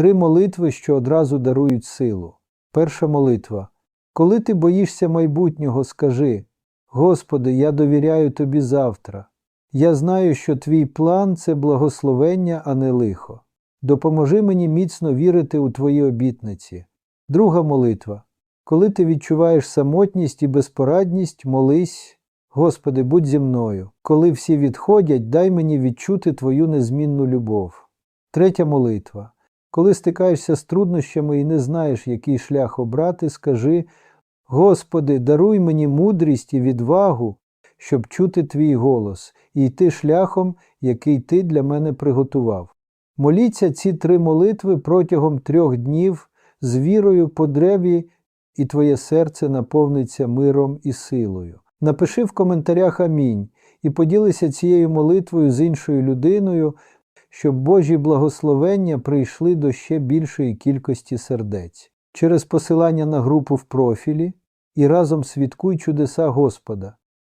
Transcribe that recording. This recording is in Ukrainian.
Три молитви, що одразу дарують силу. Перша молитва. Коли ти боїшся майбутнього, скажи: Господи, я довіряю Тобі завтра. Я знаю, що твій план це благословення, а не лихо. Допоможи мені міцно вірити у Твої обітниці. Друга молитва. Коли ти відчуваєш самотність і безпорадність, молись, Господи, будь зі мною. Коли всі відходять, дай мені відчути Твою незмінну любов. Третя молитва. Коли стикаєшся з труднощами і не знаєш, який шлях обрати, скажи Господи, даруй мені мудрість і відвагу, щоб чути Твій голос і йти шляхом, який Ти для мене приготував. Моліться ці три молитви протягом трьох днів з вірою по древі, і твоє серце наповниться миром і силою. Напиши в коментарях Амінь і поділися цією молитвою з іншою людиною, щоб Божі благословення прийшли до ще більшої кількості сердець. Через посилання на групу в профілі і разом свідкуй чудеса Господа.